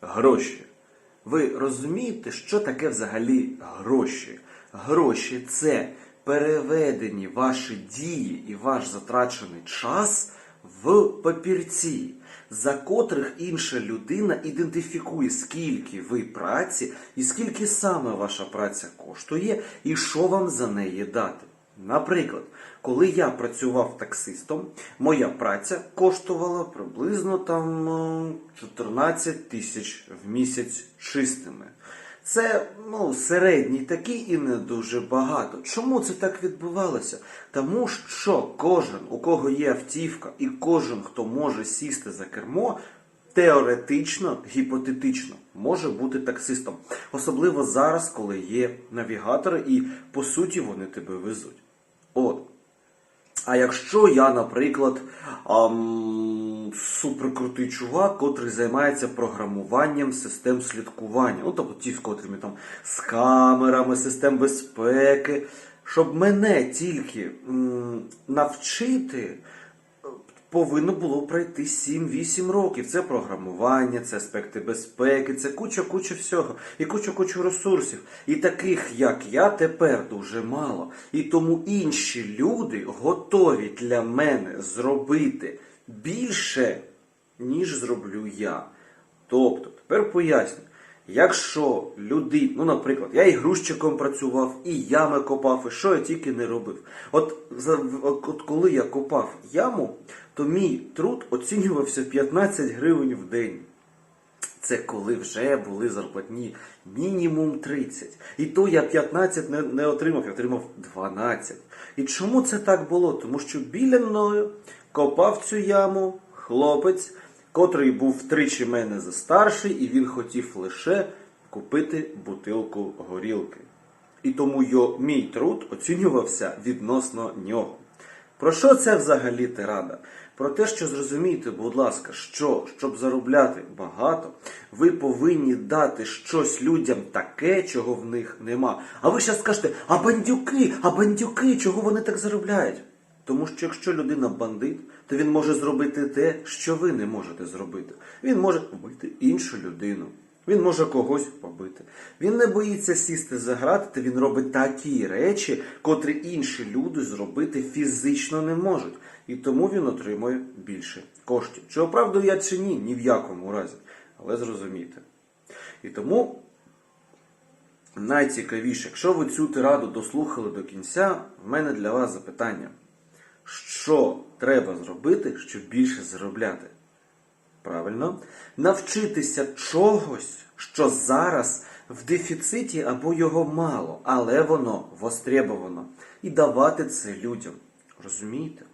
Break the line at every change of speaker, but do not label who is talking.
гроші. Ви розумієте, що таке взагалі гроші? Гроші це переведені ваші дії і ваш затрачений час в папірці, за котрих інша людина ідентифікує, скільки ви праці і скільки саме ваша праця коштує, і що вам за неї дати. Наприклад, коли я працював таксистом, моя праця коштувала приблизно там е, 14 тисяч в місяць чистими. Це ну, середній такий і не дуже багато. Чому це так відбувалося? Тому що кожен, у кого є автівка, і кожен, хто може сісти за кермо, теоретично, гіпотетично може бути таксистом. Особливо зараз, коли є навігатори, і по суті вони тебе везуть. От. А якщо я, наприклад, ам, суперкрутий чувак, котрий займається програмуванням систем слідкування, ну тобто ті, з котрими там з камерами, систем безпеки, щоб мене тільки м, навчити, повинно було пройти 7-8 років. Це програмування, це аспекти безпеки, це куча-куча всього і куча-куча ресурсів. І таких, як я, тепер дуже мало. І тому інші люди готові для мене зробити більше, ніж зроблю я. Тобто, тепер поясню. Якщо люди, ну, наприклад, я і грузчиком працював, і ями копав, і що я тільки не робив. От, от коли я копав яму, то мій труд оцінювався 15 гривень в день. Це коли вже були зарплатні мінімум 30. І то я 15 не, не отримав, я отримав 12. І чому це так було? Тому що біля мною копав цю яму хлопець, котрий був втричі мене за старший, і він хотів лише купити бутилку горілки. І тому йо, мій труд оцінювався відносно нього. Про що це взагалі тирада? Про те, що зрозумійте, будь ласка, що щоб заробляти багато, ви повинні дати щось людям таке, чого в них нема. А ви зараз скажете, а бандюки, а бандюки, чого вони так заробляють? Тому що якщо людина бандит, то він може зробити те, що ви не можете зробити. Він може вбити іншу людину. Він може когось побити. Він не боїться сісти за грати, та він робить такі речі, котрі інші люди зробити фізично не можуть. І тому він отримує більше коштів. Чи оправдую я чи ні? Ні в якому разі. Але зрозумійте. І тому найцікавіше, якщо ви цю тираду дослухали до кінця, в мене для вас запитання. Що треба зробити, щоб більше заробляти? Правильно, навчитися чогось, що зараз в дефіциті або його мало, але воно востребовано. І давати це людям. Розумієте?